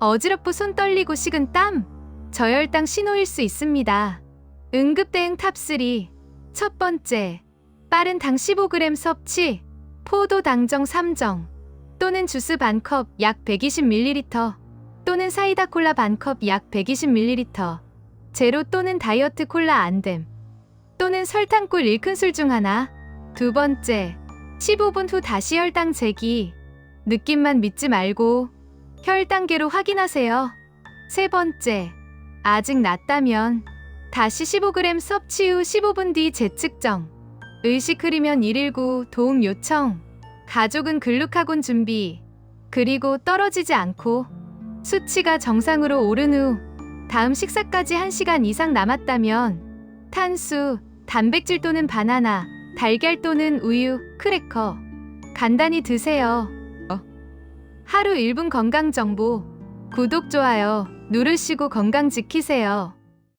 어지럽고 손 떨리고 식은 땀, 저혈당 신호일 수 있습니다. 응급대응 탑3. 첫 번째, 빠른 당 15g 섭취, 포도 당정 3정, 또는 주스 반컵 약 120ml, 또는 사이다 콜라 반컵 약 120ml, 제로 또는 다이어트 콜라 안됨, 또는 설탕꿀 1큰술 중 하나. 두 번째, 15분 후 다시 혈당 재기. 느낌만 믿지 말고 혈당계로 확인하세요. 세 번째, 아직 낮다면 다시 15g 섭취 후 15분 뒤 재측정. 의식 흐리면 119 도움 요청. 가족은 글루카곤 준비. 그리고 떨어지지 않고 수치가 정상으로 오른 후 다음 식사까지 1시간 이상 남았다면 탄수, 단백질 또는 바나나, 달걀 또는 우유, 크래커 간단히 드세요. 하루 1분 건강 정보 구독 좋아요 누르시고 건강 지키세요.